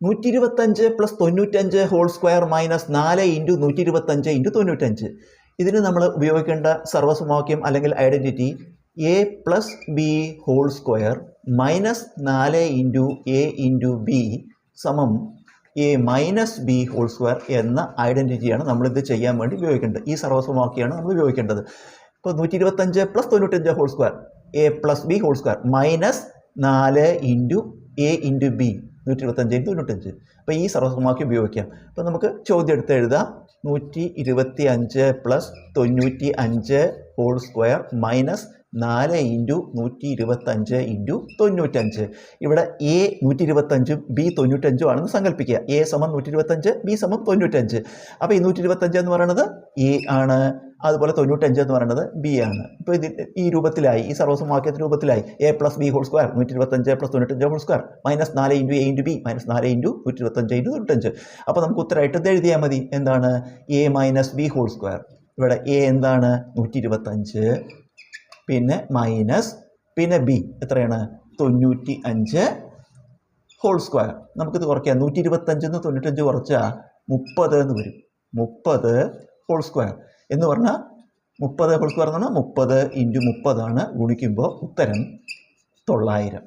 നൂറ്റി ഇരുപത്തഞ്ച് പ്ലസ് തൊണ്ണൂറ്റഞ്ച് ഹോൾ സ്ക്വയർ മൈനസ് നാല് ഇന്റു നൂറ്റി ഇരുപത്തഞ്ച് ഇന്റു തൊണ്ണൂറ്റഞ്ച് ഇതിന് നമ്മൾ ഉപയോഗിക്കേണ്ട സർവസമവാക്യം അല്ലെങ്കിൽ identity A plus B whole square minus നാല് ഇന്റു എ ഇന്റു ബി സമം A minus B whole square എന്ന ഐഡന്റിറ്റിയാണ് നമ്മളിത് ചെയ്യാൻ വേണ്ടി ഉപയോഗിക്കേണ്ടത്. ഈ സർവസമവാക്യമാണ് നമ്മൾ ഉപയോഗിക്കേണ്ടത്. ഇപ്പോൾ നൂറ്റി ഇരുപത്തഞ്ച് പ്ലസ് തൊണ്ണൂറ്റഞ്ച് whole square A plus B whole square minus നാല് ഇന്റു എ ഇന്റു ബി നൂറ്റി ഇരുപത്തഞ്ചിന് തൊണ്ണൂറ്റഞ്ച് അപ്പോൾ ഈ സർവസമാക്കി ഉപയോഗിക്കാം. അപ്പോൾ നമുക്ക് ചോദ്യം എടുത്ത് എഴുതാം. നൂറ്റി ഇരുപത്തി അഞ്ച് പ്ലസ് തൊണ്ണൂറ്റി അഞ്ച് ഹോൾ സ്ക്വയർ മൈനസ് നാല് ഇന്റു നൂറ്റി ഇരുപത്തഞ്ച് ഇന്റു തൊണ്ണൂറ്റഞ്ച് ഇവിടെ എ നൂറ്റി ഇരുപത്തഞ്ചും ബി തൊണ്ണൂറ്റഞ്ചും ആണെന്ന് സങ്കല്പിക്കുക എ സമം നൂറ്റി ഇരുപത്തഞ്ച് ബി സമം തൊണ്ണൂറ്റഞ്ച് അപ്പോൾ ഈ നൂറ്റി ഇരുപത്തഞ്ച് എന്ന് പറയുന്നത് എ ആണ്. അതുപോലെ തൊണ്ണൂറ്റഞ്ച് എന്ന് പറയുന്നത് ബി ആണ്. ഇപ്പോൾ ഇത് ഈ രൂപത്തിലായി ഈ സർവസമവാക്യത്തിന്റെ രൂപത്തിലായി A plus B whole square നൂറ്റി ഇരുപത്തഞ്ച് പ്ലസ് തൊണ്ണൂറ്റഞ്ച് ഹോൾ സ്ക്വയർ മൈനസ് നാല് into A into B minus നാല് ഇന്റു നൂറ്റി ഇരുപത്തഞ്ച് ഇന്റു തൊണ്ണൂറ്റഞ്ച്. അപ്പോൾ നമുക്ക് ഉത്തരമായിട്ട് ഇത് എഴുതിയാൽ മതി. എന്താണ്? A minus B whole square ഇവിടെ എ എന്താണ്? നൂറ്റി ഇരുപത്തഞ്ച് പിന്നെ മൈനസ് പിന്നെ ബി എത്രയാണ്? തൊണ്ണൂറ്റി അഞ്ച് ഹോൾ സ്ക്വയർ നമുക്കിത് കുറയ്ക്കാം. നൂറ്റി ഇരുപത്തഞ്ചിൽ നിന്ന് തൊണ്ണൂറ്റഞ്ച് കുറച്ചാൽ മുപ്പത് എന്ന് വരും. മുപ്പത് ഹോൾ സ്ക്വയർ എന്ന് പറഞ്ഞാൽ മുപ്പത് ഹോൾ പറഞ്ഞാൽ മുപ്പത് ഇന്റു മുപ്പതാണ് ഗുണിക്കുമ്പോൾ ഉത്തരം തൊള്ളായിരം.